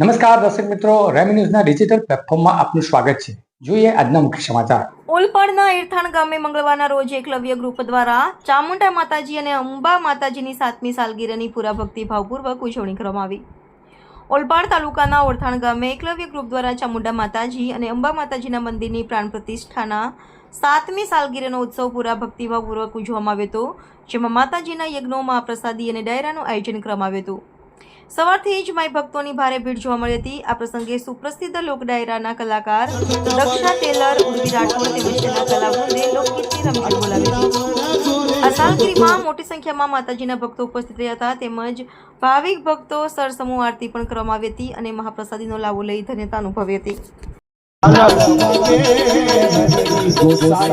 નમસ્કાર દર્શક મિત્રો, રેમી ન્યૂઝના ડિજિટલ પ્લેટફોર્મમાં આપનું સ્વાગત છે. જોઈએ આજના મુખ્ય સમાચાર. ઓલપાડના ઇરથાણ ગામે મંગળવારના રોજ એકલવ્ય ગ્રુપ દ્વારા ચામુંડા માતાજી અને અંબા માતાજીની સાતમી સાલગીરીની પૂરા ભક્તિભાવપૂર્વક ઉજવણી કરવામાં આવી. ઓલપાડ તાલુકાના ઓરથાણ ગામે એકલવ્ય ગ્રુપ દ્વારા ચામુંડા માતાજી અને અંબા માતાજીના મંદિરની પ્રાણ પ્રતિષ્ઠાના સાતમી સાલગીરીનો ઉત્સવ પૂરા ભક્તિભાવપૂર્વક ઉજવવામાં આવ્યો હતો, જેમાં માતાજીના યજ્ઞો, મહાપ્રસાદી અને ડાયરાનું આયોજન કરવામાં આવ્યું હતું. સવારથી જ માય ભક્તોની ભારે ભીડ જોવા મળી હતી. આ પ્રસંગે સુપ્રસિદ્ધ લોકડાયરાના કલાકાર દક્ષા ટેલર, ઉર્વી રાઠોડ તેમજ તેના કલાવૃંદે લોકગીતની રમઝટ બોલાવી આ સાલગીરીમાં મોટી સંખ્યામાં માતાજીના ભક્તો ઉપસ્થિત રહ્યા હતા. તેમજ ભાવિક ભક્તો સરસમૂહ આરતી પણ કરવામાં આવી હતી અને મહાપ્રસાદીનો લાવો લઈ ધન્યતા અનુભવી હતી. સાઈ